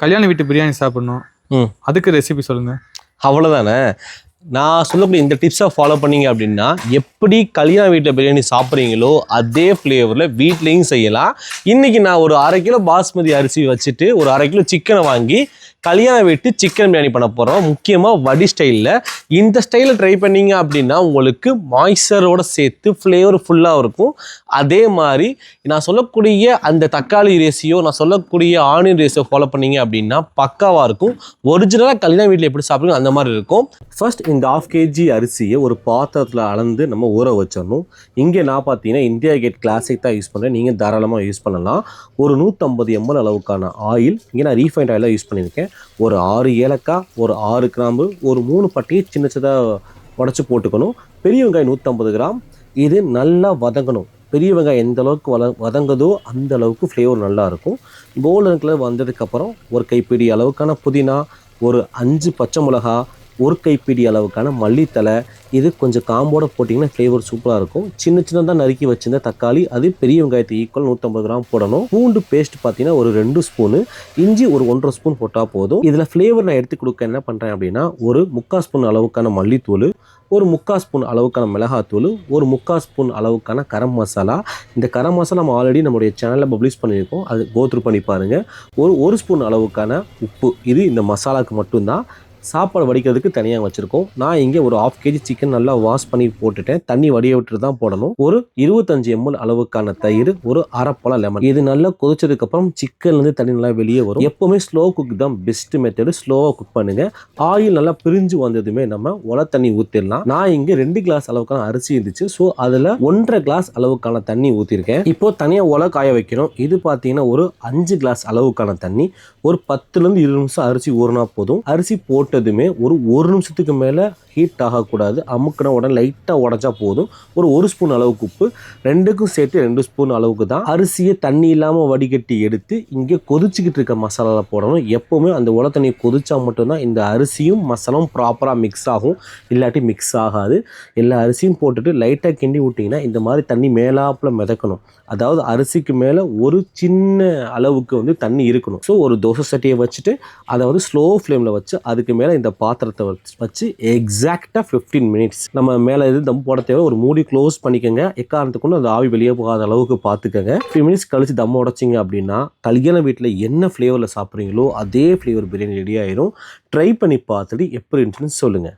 கல்யாண வீட்டு பிரியாணி சாப்பிடணும். ம். அதுக்கு ரெசிபி சொல்லுங்க. அவ்வளோதானே நான் சொல்லக்கூடிய இந்த டிப்ஸை ஃபாலோ பண்ணீங்க அப்படின்னா எப்படி கல்யாண வீட்டில் பிரியாணி சாப்பிட்றீங்களோ அதே ஃப்ளேவரில் வீட்லேயும் செய்யலாம். இன்னைக்கு நான் ஒரு அரை கிலோ பாஸ்மதி அரிசி வச்சுட்டு ஒரு அரை கிலோ சிக்கனை வாங்கி கல்யாண வீட்டு சிக்கன் பிரியாணி பண்ண போகிறோம் முக்கியமாக வடி ஸ்டைலில் இந்த ஸ்டைலில் ட்ரை பண்ணீங்க அப்படின்னா உங்களுக்கு மாய்ஸ்சரோட சேர்த்து ஃப்ளேவர் ஃபுல்லாக இருக்கும். அதே மாதிரி நான் சொல்லக்கூடிய அந்த தக்காளி ரேசியோ நான் சொல்லக்கூடிய ஆனியன் ரேசியோ ஃபாலோ பண்ணீங்க அப்படின்னா பக்காவாக இருக்கும். ஒரிஜினலாக கல்யாண வீட்டில் எப்படி சாப்பிடுங்க அந்த மாதிரி இருக்கும். ஃபர்ஸ்ட் இந்த ஆஃப் கேஜி அரிசியை ஒரு பாத்திரத்தில் அளந்து நம்ம ஊற வச்சிடணும். இங்கே நான் பார்த்தீங்கன்னா இந்தியா கேட் கிளாசிக் தான் யூஸ் பண்ணுறேன் நீங்கள் தாராளமாக யூஸ் பண்ணலாம். ஒரு நூற்றம்பது எம்எல் அளவுக்கான ஆயில் இங்கே நான் ரீஃபைண்ட் ஆயிலாக யூஸ் பண்ணியிருக்கேன். ஒரு ஆறு ஏலக்காய் ஒரு ஆறு கிராம்பு ஒரு மூணு பட்டியை சின்ன சின்னதாக உடச்சி போட்டுக்கணும். பெரிய வெங்காயம் நூற்றம்பது கிராம். இது நல்லா வதங்கணும். பெரிய வெங்காயம் எந்த அளவுக்கு வத வதங்குதோ அந்த அளவுக்கு ஃப்ளேவர் நல்லாயிருக்கும் கோல்டன் கலர் வந்ததுக்கப்புறம் ஒரு கைப்பிடி அளவுக்கான புதினா ஒரு அஞ்சு பச்சை மிளகா ஒரு கைப்பிடி அளவுக்கான மல்லித்தலை இது கொஞ்சம் காம்போட போட்டிங்கன்னா ஃப்ளேவர் சூப்பராக இருக்கும். சின்ன சின்னதாக நறுக்கி வச்சிருந்த தக்காளி அது பெரிய வெங்காயத்தை ஈக்குவல் நூற்றம்பது கிராம் போடணும். பூண்டு பேஸ்ட் பார்த்தீங்கன்னா ஒரு ரெண்டு ஸ்பூனு இஞ்சி ஒரு ஒன்றரை ஸ்பூன் போட்டால் போதும். இதில் ஃப்ளேவர் நான் எடுத்து கொடுக்க என்ன பண்ணுறேன் அப்படின்னா ஒரு முக்கால் ஸ்பூன் அளவுக்கான மல்லித்தூள் ஒரு முக்கால் ஸ்பூன் அளவுக்கான மிளகாத்தூள் ஒரு முக்கால் ஸ்பூன் அளவுக்கான கரம் மசாலா. இந்த கரம் மசாலா நம்ம ஆல்ரெடி நம்மளுடைய சேனலில் பப்ளிஷ் பண்ணியிருக்கோம். அது கோத்ரூ பண்ணி பாருங்கள் ஒரு ஒரு ஸ்பூன் அளவுக்கான உப்பு இது இந்த மசாலாவுக்கு மட்டும்தான். சாப்பாடு வடிக்கிறதுக்கு தனியாக வச்சுருக்கோம். நான் இங்கே ஒரு ஆஃப் கேஜி சிக்கன் நல்லா வாஷ் பண்ணி போட்டுட்டேன். தண்ணி வடிய விட்டுட்டு தான் போடணும். ஒரு இருபத்தஞ்சு எம்எல் அளவுக்கான தயிர் ஒரு அரைப்பழம் லெமன் இது நல்லா கொதிச்சதுக்கப்புறம் சிக்கன்லேருந்து தண்ணி நல்லா வெளியே வரும். எப்போவுமே ஸ்லோ குக் தான் பெஸ்ட் மெத்தடு ஸ்லோவாக குக் பண்ணுங்க. ஆயில் நல்லா பிரிஞ்சு வந்ததுமே நம்ம உல தண்ணி ஊற்றிடலாம் நான் இங்கே ரெண்டு கிளாஸ் அளவுக்கான அரிசி இருந்துச்சு. ஸோ அதில் ஒன்றரை கிளாஸ் அளவுக்கான தண்ணி ஊற்றிருக்கேன் இப்போ தனியாக உல காய வைக்கணும். இது பார்த்தீங்கன்னா ஒரு அஞ்சு கிளாஸ் அளவுக்கான தண்ணி. ஒரு பத்துலேருந்து இருபது நிமிஷம் அரிசி ஊறினா போதும். அரிசி போட்டு போட்டதுமே ஒரு ஒரு நிமிஷத்துக்கு மேலே ஹீட் ஆகக்கூடாது. அமுக்கின உடனே லைட்டாக உடச்சா போதும். ஒரு ஒரு ஸ்பூன் அளவுக்கு உப்பு ரெண்டுக்கும் சேர்த்து ரெண்டு ஸ்பூன் அளவுக்கு தான் அரிசியை தண்ணி இல்லாமல் வடிகட்டி எடுத்து இங்கே கொதிச்சுக்கிட்டு இருக்க மசாலாவில் போடணும். எப்போவுமே அந்த உல தண்ணியை கொதிச்சா மட்டும்தான் இந்த அரிசியும் மசாலாவும் ப்ராப்பராக மிக்ஸ் ஆகும். இல்லாட்டி மிக்ஸ் ஆகாது. எல்லா அரிசியும் போட்டுட்டு லைட்டாக கிண்டி விட்டிங்கன்னா இந்த மாதிரி தண்ணி மேலாப்பில் மிதக்கணும். அதாவது அரிசிக்கு மேலே ஒரு சின்ன அளவுக்கு வந்து தண்ணி இருக்கணும். ஸோ ஒரு தோசை சட்டியை வச்சுட்டு அதை வந்து ஸ்லோ ஃப்ளேமில் வச்சு அதுக்கு மேலே இந்த பாத்திரத்தை வச்சு வச்சு எக்ஸாக்டாக ஃபிஃப்டீன் மினிட்ஸ் நம்ம மேலே இது தம் போட தேவை ஒரு மூடி க்ளோஸ் பண்ணிக்கோங்க. எக்காரணத்துக்கு அந்த ஆவி வெளியே போகாத அளவுக்கு பார்த்துக்கோங்க ஃபிஃப்டி மினிட்ஸ் கழிச்சு தம் உடச்சிங்க அப்படின்னா கல்யாண வீட்டில் என்ன ஃப்ளேவரில் சாப்பிட்றீங்களோ அதே ஃப்ளேவர் பிரியாணி ரெடி ஆயிரும். ட்ரை பண்ணி பார்த்துட்டு எப்படி இருந்துச்சுன்னு சொல்லுங்கள்